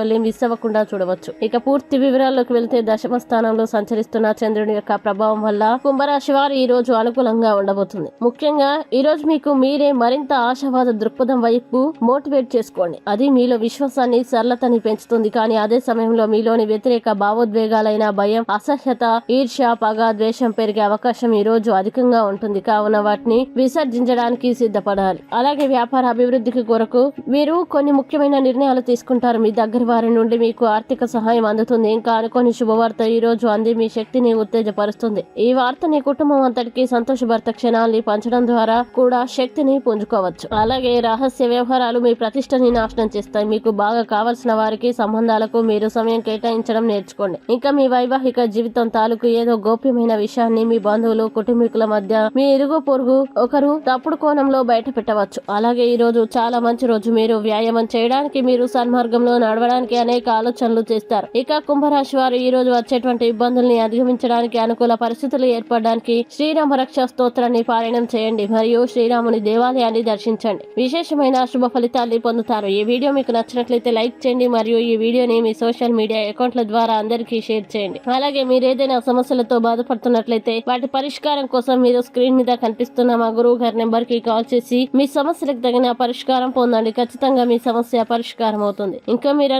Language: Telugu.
వీడియోని మిస్ అవ్వకుండా చూడవచ్చు. ఇక పూర్తి వివరాల్లోకి వెళ్తే దశమ స్థానంలో సంచరిస్తున్న చంద్రుని యొక్క ప్రభావం వల్ల కుంభరాశి వారు ఈ రోజు అనుకూలంగా ఉండబోతుంది. ముఖ్యంగా ఈ రోజు మీకు మీరే మరింత ఆశావాద దృక్పథం వైపు మోటివేట్ చేసుకోండి. అది మీలో విశ్వాసాన్ని సరళతని పెంచుతుంది. కానీ అదే సమయంలో మీలోని వ్యతిరేక భావోద్వేగాలైన భయం అసహ్యత ఈర్ష్య పగ ద్వేషం పెరిగే అవకాశం ఈ రోజు అధికంగా ఉంటుంది. కావున వాటిని విసర్జించడానికి సిద్ధపడాలి. అలాగే వ్యాపార అభివృద్ధికి కొరకు మీరు కొన్ని ముఖ్యమైన నిర్ణయాలు తీసుకుంటారు మీ దగ్గర వారి నుండి మీకు ఆర్థిక సహాయం అందుతుంది. ఇంకా అనుకోని శుభవార్త ఈ రోజు అంది. మీ శక్తిని ఉత్తేజపరుస్తుంది. ఈ వార్త నీ కుటుంబం అంతటికి సంతోషభర్త క్షణాల్ని పంచడం ద్వారా కూడా శక్తిని పుంజుకోవచ్చు. అలాగే రహస్య వ్యవహారాలు మీ ప్రతిష్టని నాశనం చేస్తాయి. మీకు బాగా కావలసిన వారికి సంబంధాలకు మీరు సమయం కేటాయించడం నేర్చుకోండి. ఇంకా మీ వైవాహిక జీవితం తాలూకు ఏదో గోప్యమైన విషయాన్ని మీ బంధువులు కుటుంబీకుల మధ్య మీ ఇరుగు పొరుగు ఒకరు తప్పుడు కోణంలో బయట పెట్టవచ్చు అలాగే ఈ రోజు చాలా మంచి రోజు. మీరు వ్యాయామం చేయడానికి మీరు సన్మార్గంలో నడవడానికి అనేక ఆలోచనలు చేస్తారు. ఇక కుంభరాశి వారు ఈ రోజు వచ్చేటువంటి ఇబ్బందుల్ని అధిగమించడానికి అనుకూల పరిస్థితులు ఏర్పడడానికి శ్రీరామ రక్ష స్తోత్రాన్ని పారాయణం చేయండి. మరియు శ్రీరాముని దేవాలయాన్ని దర్శించండి. విశేషమైన శుభ ఫలితాన్ని పొందుతారు. ఈ వీడియో మీకు నచ్చినట్లయితే లైక్ చేయండి. మరియు ఈ వీడియోని మీ సోషల్ మీడియా అకౌంట్ల ద్వారా అందరికీ షేర్ చేయండి. అలాగే మీరు ఏదైనా సమస్యలతో బాధపడుతున్నట్లయితే వాటి పరిష్కారం కోసం మీరు స్క్రీన్ మీద కనిపిస్తున్న మా గురువు గారి నెంబర్కి కాల్ చేసి మీ సమస్యలకు తగిన పరిష్కారం పొందండి. ఖచ్చితంగా మీ సమస్య పరిష్కారం అవుతుంది ఇంకా మీరు